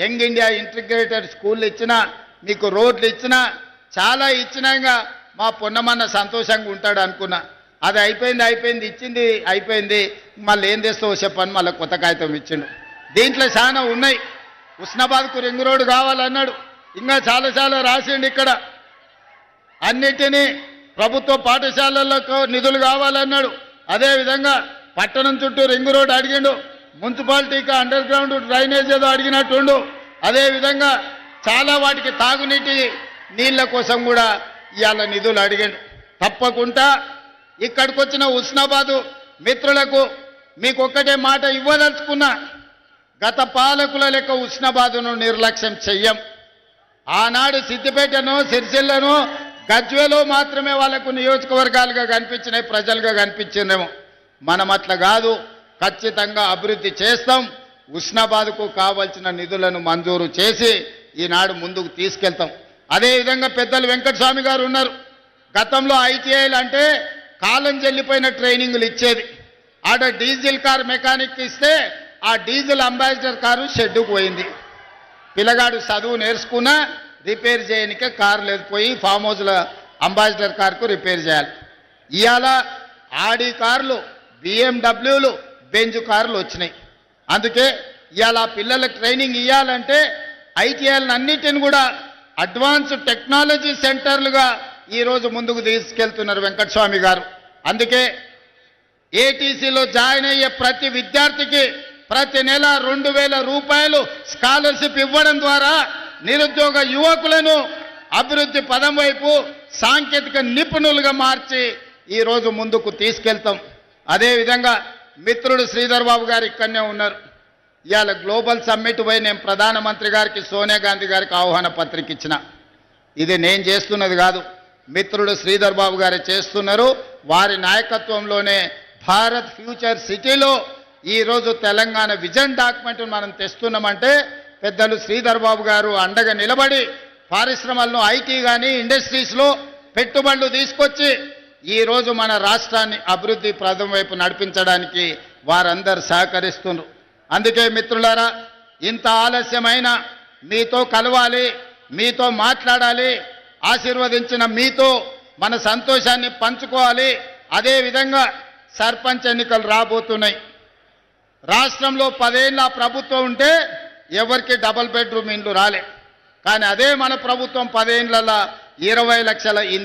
Young India integrated school ఇచ్చినా మీకు రోడ్లు ఇచ్చినా చాలా ఇచ్చినాక మా పొన్నమన్న సంతోషంగా ఉంటాడు అనుకున్నా. అది అయిపోయింది అయిపోయింది ఇచ్చింది అయిపోయింది. మళ్ళీ ఏం తెస్తావో చెప్పని మళ్ళీ కొత్త కాగితం ఇచ్చిండు. దీంట్లో చాలా ఉన్నాయి. ఉస్నాబాద్కు రింగ్ రోడ్డు కావాలన్నాడు. ఇంకా చాలా చాలా రాసిండు ఇక్కడ. అన్నిటినీ ప్రభుత్వ పాఠశాలలకు నిధులు కావాలన్నాడు. అదేవిధంగా పట్టణం చుట్టూ రింగ్ రోడ్డు అడిగిండు. మున్సిపాలిటీకి అండర్ గ్రౌండ్ డ్రైనేజ్ ఏదో అడిగినట్టుండు. అదేవిధంగా చాలా వాటికి తాగునీటి నీళ్ళ కోసం కూడా ఇవాళ నిధులు అడిగాడు. తప్పకుండా ఇక్కడికి వచ్చిన ఉస్నాబాదు మిత్రులకు మీకు ఒక్కటే మాట ఇవ్వదలుచుకున్నా. గత పాలకుల లెక్క ఉష్ణబాదును నిర్లక్ష్యం చెయ్యం. ఆనాడు సిద్దిపేటను సిరిసిల్లను గజ్వేలో మాత్రమే వాళ్ళకు నియోజకవర్గాలుగా కనిపించినాయి ప్రజలుగా కనిపించిందేమో మనం అట్లా కాదు. ఖచ్చితంగా అభివృద్ధి చేస్తాం. ఉష్ణబాద్కు కావలసిన నిధులను మంజూరు చేసి ఈనాడు ముందుకు తీసుకెళ్తాం. అదేవిధంగా పెద్దలు వెంకటస్వామి గారు ఉన్నారు. గతంలో ఐటీఐలు అంటే కాలం చెల్లిపోయిన ట్రైనింగ్లు ఇచ్చేది ఆడ డీజిల్ కార్ మెకానిక్ ఇస్తే ఆ డీజిల్ అంబాసిడర్ కారు షెడ్డుకు పోయింది. పిల్లగాడు చదువు నేర్చుకున్నా రిపేర్ చేయనికే కారు లేదు. పోయి ఫామ్ హౌస్ల అంబాసిడర్ కార్కు రిపేర్ చేయాలి. ఇవాళ ఆడి కార్లు బిఎండబ్ల్యూలు బెంజు కార్లు వచ్చినాయి. అందుకే ఇవాళ పిల్లలకు ట్రైనింగ్ ఇవ్వాలంటే ఐటీఐలను అన్నిటిని కూడా అడ్వాన్స్ టెక్నాలజీ సెంటర్లుగా ఈరోజు ముందుకు తీసుకెళ్తున్నారు వెంకటస్వామి గారు. అందుకే ఏటీసీలో జాయిన్ అయ్యే ప్రతి విద్యార్థికి ప్రతి నెల రెండు వేల రూపాయలు స్కాలర్షిప్ ఇవ్వడం ద్వారా నిరుద్యోగ యువకులను అభివృద్ధి పదం వైపు సాంకేతిక నిపుణులుగా మార్చి ఈరోజు ముందుకు తీసుకెళ్తాం. అదేవిధంగా మిత్రుడు శ్రీధర్ బాబు గారు ఇక్కడనే ఉన్నారు. ఇవాళ గ్లోబల్ సమ్మిట్ పోయి నేను ప్రధానమంత్రి గారికి సోనియా గాంధీ గారికి ఆహ్వాన పత్రిక ఇచ్చిన. ఇది నేను చేస్తున్నది కాదు. మిత్రుడు శ్రీధర్ బాబు గారు చేస్తున్నారు. వారి నాయకత్వంలోనే భారత్ ఫ్యూచర్ సిటీలో ఈరోజు తెలంగాణ విజన్ డాక్యుమెంట్ను మనం తెస్తున్నామంటే పెద్దలు శ్రీధర్ బాబు గారు అండగా నిలబడి పారిశ్రమలను ఐటీ కానీ ఇండస్ట్రీస్లో పెట్టుబడులు తీసుకొచ్చి ఈరోజు మన రాష్ట్రాన్ని అభివృద్ధి ప్రదం వైపు నడిపించడానికి వారందరూ సహకరిస్తున్నారు అందుకే మిత్రులారా ఇంత ఆలస్యమైన మీతో కలవాలి మీతో మాట్లాడాలి ఆశీర్వదించిన మీతో మన సంతోషాన్ని పంచుకోవాలి. అదేవిధంగా సర్పంచ్ ఎన్నికలు రాబోతున్నాయి. రాష్ట్రంలో పదేళ్ళ ప్రభుత్వం ఉంటే ఎవరికి డబల్ బెడ్రూమ్ ఇండ్లు రాలే. కానీ అదే మన ప్రభుత్వం పదేళ్ళ ఇరవై లక్షల ఇందిరా